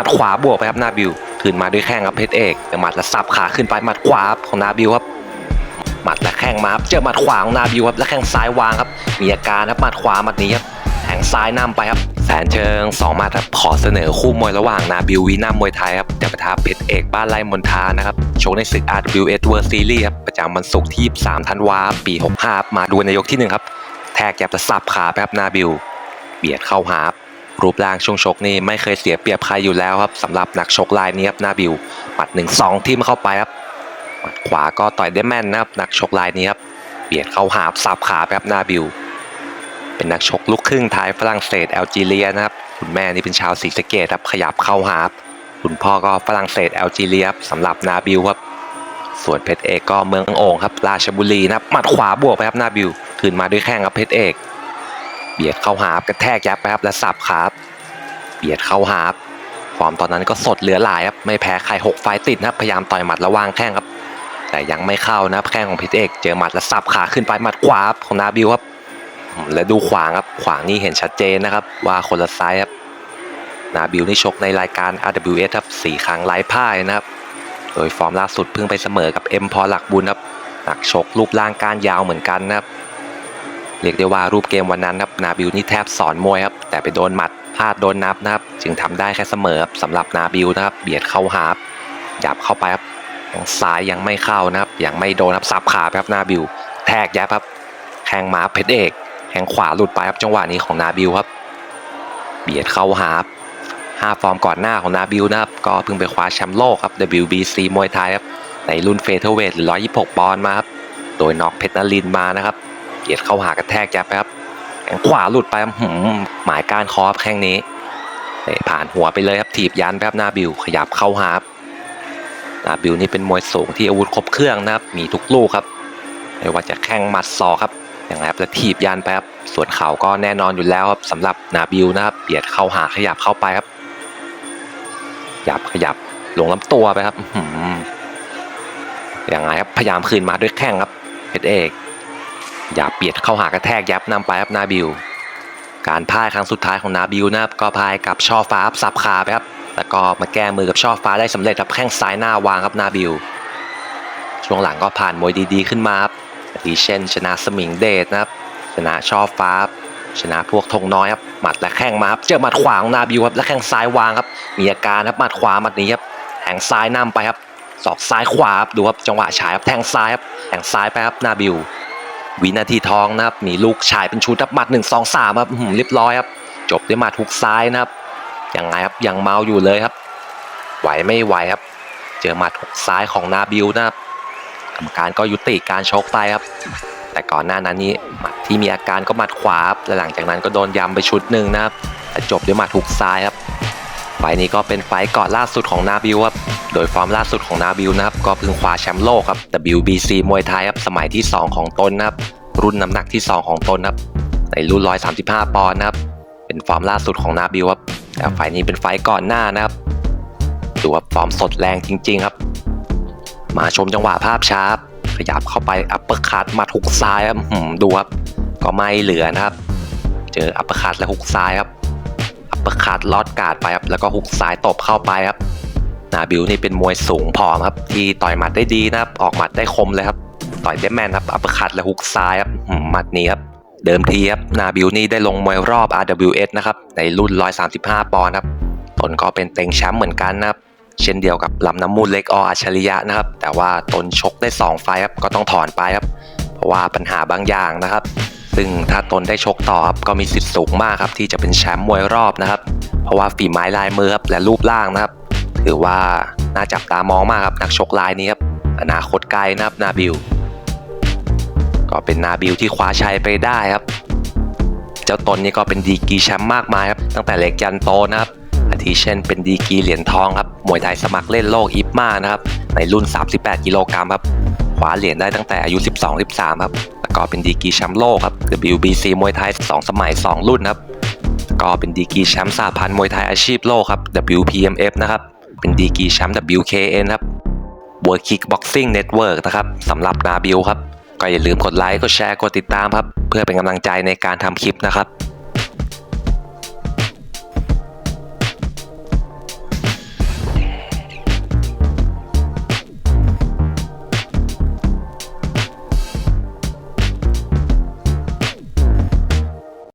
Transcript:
มัดขวาบวกไปครับนาบิวขึ้นมาด้วยแข้งครับเพชรเอกแต่หมัดและสับขาขึ้นไปหมัดขวาของนาบิวครับหมัดและแข้งมาครับเจอหมัดขวาของนาบิวครับและแข้งซ้ายวางครับมีอาการครับหมัดขวาหมัดนี้ครับแทงซ้ายนำไปครับแสนเชิงสองหมัดครับขอเสนอคู่มวยระหว่างนาบิววีนามวยไทยครับจะปะทะเพชรเอกบ้านไร่มนทานะครับชกในศึก RWS World Series ครับประจำวันศุกร์ที่23ธันวาคมปี65มาดูในยกที่หนึ่งครับแทกแยบและสับขาไปครับนาบิวเบียดเข้าหาค รูปร่างช่วงชกนี่ไม่เคยเสียเปรียบใครอยู่แล้วครับสำหรับนักชกรายนี้ครับนาบิวหมัดหนึ่งสองทิมเข้าไปครับหมัดขวาก็ต่อยได้แม่นนะครับนักชกรายนี้ครับเบียดเข้าหาสับขาไปครับนาบิว เป็นนักชกลูกครึ่งไทยฝรั่งเศสแอลจีเรียนะครับคุณแม่นี่เป็นชาวศรีสะเกดครับขยับเข้าหาครับคุณพ่อก็ฝรั่งเศสแอลจีเรียครับสำหรับนาบิวครับส่วนเพชรเอกก็เมืองโอ่งครับราชบุรีนะครับหมัดขวาบวกไปครับนาบิวขึ้นมาด้วยแข้งครับเพชรเอก เบียดเข้าหาบกระแทกยับไปครับและสับครับเบียดเข้าหาบฟอร์มตอนนั้นก็สดเหลือหลายครับไม่แพ้ใครหกไฟต์ติดนะครับพยายามต่อยหมัดระวางแข้งครับ แต่ยังไม่เข้านะครับแข้งของเพชรเอกเจอหมัดและสับขาขึ้นไปหมัดขวาครับของนาบิวครับและดูขวางครับขวางนี่เห็นชัดเจนนะครับ ว่าคนละไซส์ครับนาบิวนี่ชกในรายการ RWS ครับสี่ครั้งไร้พ่ายนะครับ โดยฟอร์มล่าสุดเพิ่งไปเสมอกับเอ็มพอหลักบุญครับนักชกรูปร่างการยาวเหมือนกันนะครับ เรียกได้ว่ารูปเกมวันนั้นครับนาบิวนี่แทบสอนมวยครับแต่ไปโดนหมัดพลาดโดนนับนะครับจึงทำได้แค่เสมอครับสำหรับนาบิวนะครับเบียดเข้าหาครับยับเข้าไปครับทางซ้ายยังไม่เข้านะครับยังไม่โดนครับสับขาไปครับนาบิวแทกยับครับแทงหมาเพชรเอกแทงขวาหลุดไปครับจังหวะนี้ของนาบิวครับ เบียดเข้าหาดับห้าฟอร์มก่อนหน้าของนาบิวนะครับก็เพิ่งไปคว้าแชมป์โลกครับ WBC มวยไทยครับในรุ่นเฟเธอร์เวทหรือ126 ปอนด์มาครับโดยน็อกเพชรนรินมานะครับ เกียรติเข้าหากระแทกแยับไปครับแข้งขวาหลุดไปหืมหมายการคอครับแข้งนี้เตะผ่านหัวไปเลยครับถีบยันไปครับหน้าบิวขยับเข้าหาหน้าบิวนี่เป็นมวยสูงที่อาวุธครบเครื่องนะครับมีทุกลูกครับไม่ว่าจะแข้งหมัดศอกครับอย่างไรครับแล้วถีบยันไปครับส่วนเข่าก็แน่นอนอยู่แล้วครับสำหรับนาบิวนะครับเบียดเข้าหาขยับเข้าไปครับขยับขยับลงลำตัวไปครับอื้อหืออย่างไรครับพยายามคืนมาด้วยแข้งครับเพชรเอก อย่าเบียดเข้าหากระแทกยับนำไปครับนาบิวการพ่ายครั้งสุดท้ายของนาบิวนะครับก็พ่ายกับช่อฟ้าสับขาไปครับแล้วก็มาแก้มือกับช่อฟ้าได้สำเร็จครับแข้งซ้ายหน้าวางครับนาบิวช่วงหลังก็ผ่านมวยดีๆขึ้นมาครับอาทิเช่น ชนะสมิงเดชนะครับ ชนะช่อฟ้า ชนะพวกธงน้อยครับหมัดและแข้งมาครับเจอหมัดขวาของนาบิวครับและแข้งซ้ายวางครับมีอาการครับหมัดขวาหมัดนี้ครับแทงซ้ายนำไปครับศอกซ้ายขวาครับดูครับจังหวะฉายครับแทงซ้ายครับแทงซ้ายไปครับนาบิว วินาทีทองนะครับมีลูกชายเป็นชุดครับหมัดหนึ่งสองสามครับหือเรียบร้อยครับ จบด้วยหมัดทุกซ้ายนะครับยังไงครับยังเมาอยู่เลยครับ ไหวไม่ไหวครับ เจอหมัดทุกซ้ายของนาบิวนะครับกรรมการก็ยุติการชกไปครับ แต่ก่อนหน้านั้นนี้หมัดที่มีอาการก็หมัดขวาและหลังจากนั้นก็โดนยำไปชุดหนึ่งนะครับแต่จบด้วยหมัดทุกซ้ายครับ ไฟนี้ก็เป็นไฟก่อนล่าสุดของนาบิวครับ โดยฟอร์มล่าสุดของนาบิวนะครับ ก็เพิ่งคว้าแชมป์โลกครับ WBC มวยไทยครับ สมัยที่ 2 ของตนนะครับ รุ่นน้ำหนักที่ 2 ของตนนะครับ ในรุ่น 135 ปอนด์นะครับ เป็นฟอร์มล่าสุดของนาบิวครับแต่ไฟนี้เป็นไฟก่อนหน้านะครับ ดูว่าฟอร์มสดแรงจริง ๆ ครับ มาชมจังหวะภาพช้าขยับเข้าไปอัปเปอร์คัตมาทุกซ้ายครับดูครับ ก็ไม่เหลือนะครับ เจออัปเปอร์คัตและฮุกซ้ายครับ ปร์คัตลอดการ์ดไปครับแล้วก็ฮุกซ้ายตบเข้าไปครับนาบิวนี่เป็นมวยสูงผอมครับ ที่ต่อยหมัดได้ดีนะครับออกหมัดได้คมเลยครับ ต่อยได้แม่นครับอัปร์คัตและฮุกซ้ายครับหมัดนี้ครับเดิมทีครับนาบิวนี่ได้ลงมวยรอบ RWS นะครับในรุ่น 135 ปอนด์ครับตนก็เป็นเต็งแชมป์เหมือนกันนะครับเช่นเดียวกับลำน้ำมูลเล็กออัจฉริยะนะครับ แต่ว่าตนชกได้ 2 ไฟครับก็ต้องถอนไปครับ เพราะว่าปัญหาบางอย่างนะครับ ซึ่งถ้าตนได้ชกต่อครับก็มีสิทธิ์สูงมากครับที่จะเป็นแชมป์มวยรอบนะครับ เพราะว่าฝีไม้ลายมือครับและรูปร่างนะครับ ถือว่าน่าจับตามองมากครับนักชกรายนี้ครับอนาคตไกลนะครับนาบิวก็เป็นนาบิวที่คว้าชัยไปได้ครับ เจ้าตนนี่ก็เป็นดีกีแชมป์มากมายครับตั้งแต่เล็กยันโตนะครับอาทิเช่นเป็นดีกีเหรียญทองครับมวยไทยสมัครเล่นโลกอิปมานะครับในรุ่น 38 กิโลกรัมครับ ว้าเหรียญได้ตั้งแต่อายุ 12-13 ครับแล้วก็เป็นดีกีแชมป์โลกครับ WBC มวยไทย 2 สมัย 2 รุ่นครับก็เป็นดีกีแชมป์สหพันธ์มวยไทยอาชีพโลกครับ WPMF นะครับ เป็นดีกีแชมป์ WKN ครับ World Kickboxing Network นะครับสำหรับนาบิวครับ ก็อย่าลืมกดไลค์ กดแชร์ กดติดตามครับ เพื่อเป็นกำลังใจในการทำคลิปนะครับ